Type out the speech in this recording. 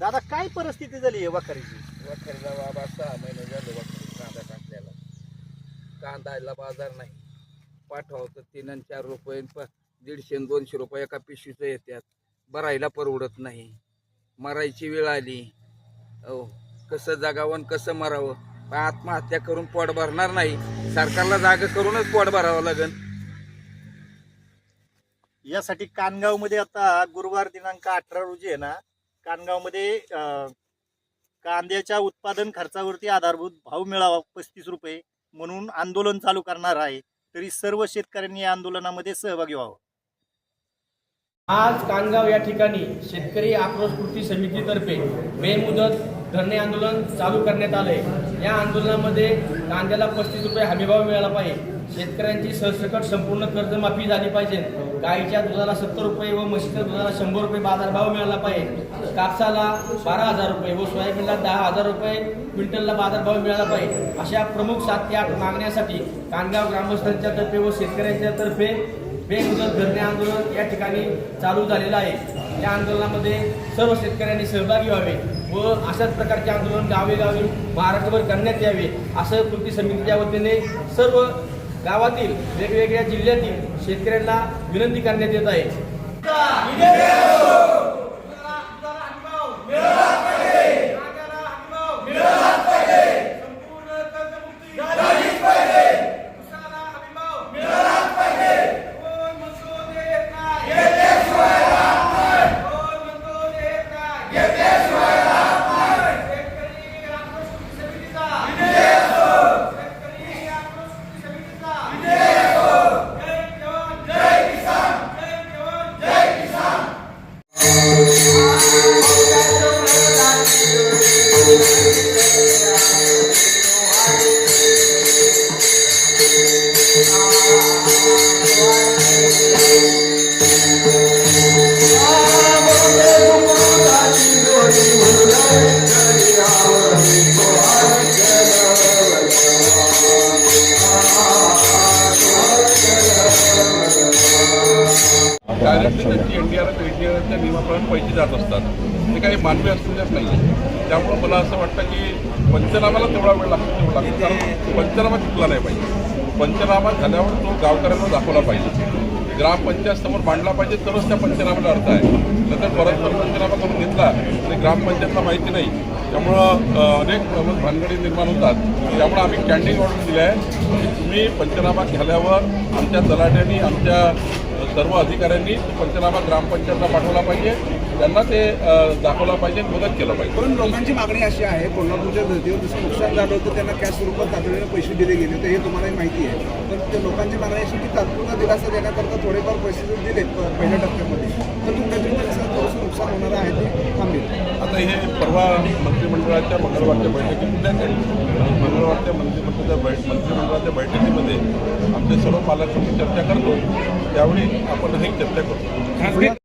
दादा काय परिस्थिती झाली आहे वाखारीची? वखरीला बाबा सहा महिने झाले वखरी कांदा टाकलेला. कांदायला बाजार नाही. पाठवावं तर तीन आणि चार रुपये प दीडशे आणि दोनशे रुपये एका पिशवीचं येतात भरायला परवडत नाही. मरायची वेळ आली. अहो कसं जगावं आणि कसं मरावं? पण आत्महत्या करून पोट भरणार नाही. सरकारला जागा करूनच पोट भरावं लागेल यासाठी कानगावमध्ये आता गुरुवार दिनांक अठरा रोजी आहे ना कानगावमध्ये अं, कांद्याच्या उत्पादन खर्चावरती आधारभूत भाव मिळावा पस्तीस रुपये म्हणून आंदोलन चालू करणार आहे तरी सर्व शेतकऱ्यांनी या आंदोलनामध्ये सहभागी व्हावं. आज कानगाव या ठिकाणी शेतकरी आक्रोश कृती समितीतर्फे बेमुदत धरणे आंदोलन चालू करण्यात आले या आंदोलनामध्ये कांद्याला पस्तीस रुपये हमीभाव मिळाला पाहिजे. शेतकऱ्यांची सरसकट संपूर्ण कर्जमाफी झाली पाहिजे. गाईच्या दुधाला सत्तर रुपये व म्हशीच्या दुधाला शंभर रुपये बाजारभाव मिळाला पाहिजे. कापसाला बारा हजार रुपये व सोयाबीनला दहा हजार रुपये क्विंटलला बाजारभाव मिळाला पाहिजे. अशा प्रमुख सात ते आठ मागण्यासाठी कानगाव ग्रामस्थांच्या तर्फे व शेतकऱ्यांच्या तर्फे बेमुदत धरणे आंदोलन या ठिकाणी चालू झालेलं आहे. या आंदोलनामध्ये सर्व शेतकऱ्यांनी सहभागी व्हावे व अशाच प्रकारचे आंदोलन गावेगावी महाराष्ट्रभर करण्यात यावे असं कृती समितीच्या वतीने सर्व गावातील वेगवेगळ्या जिल्ह्यातील शेतकऱ्यांना विनंती करण्यात येत आहे. त्यांची एनडीआरएफ एनडीआरएफच्या नियमाप्रमाणे पैसे जात असतात. ते काही मानवी असलेलेच नाही त्यामुळं मला असं वाटतं की पंचनामाला तेवढा वेळ लागतो तेवढा लागतो. कारण पंचनामा चुकला नाही पाहिजे. पंचनामा झाल्यावर तो गावकऱ्यांना दाखवला पाहिजे. ग्रामपंचायत समोर मांडला पाहिजे तरच त्या पंचनाम्याला अर्थ आहे. नंतर परत परत पंचनामा करून घेतला तरी ग्रामपंचायतला माहिती नाही. त्यामुळं अनेक प्रमुख भानगडी निर्माण होतात. त्यामुळं आम्ही कॅन्टीन ऑर्डर दिली आहे की तुम्ही पंचनामा झाल्यावर आमच्या तलाट्यांनी आमच्या सर्व अधिकाऱ्यांनी पंचनामा ग्रामपंचायतला पाठवला पाहिजे. त्यांना ते दाखवला पाहिजे मदत केलं पाहिजे. पण लोकांची मागणी अशी आहे कोल्हापूरच्या धर्तीवर जसं नुकसान झालं होतं त्यांना कॅश स्वरूपात तातडीने पैसे दिले गेले होते हे तुम्हालाही माहिती आहे. तर ते लोकांची मागणी अशी की तात्पुरता दिलासा देण्याकरता थोडेफार पैसे जर दिले प- पहिल्या टप्प्यामध्ये. तर तुमच्या जिल्ह्याचं थोडंसं नुकसान होणार आहे ते आणि हे परवा मंत्रिमंडळाच्या मंगळवारच्या बैठकीत मंगळवारच्या मंत्रिमंडळाच्या बै मंत्रिमंडळाच्या बैठकीमध्ये आमचे सर्व पालकांशी चर्चा करतो. त्यावेळी आपण हे चर्चा करतो.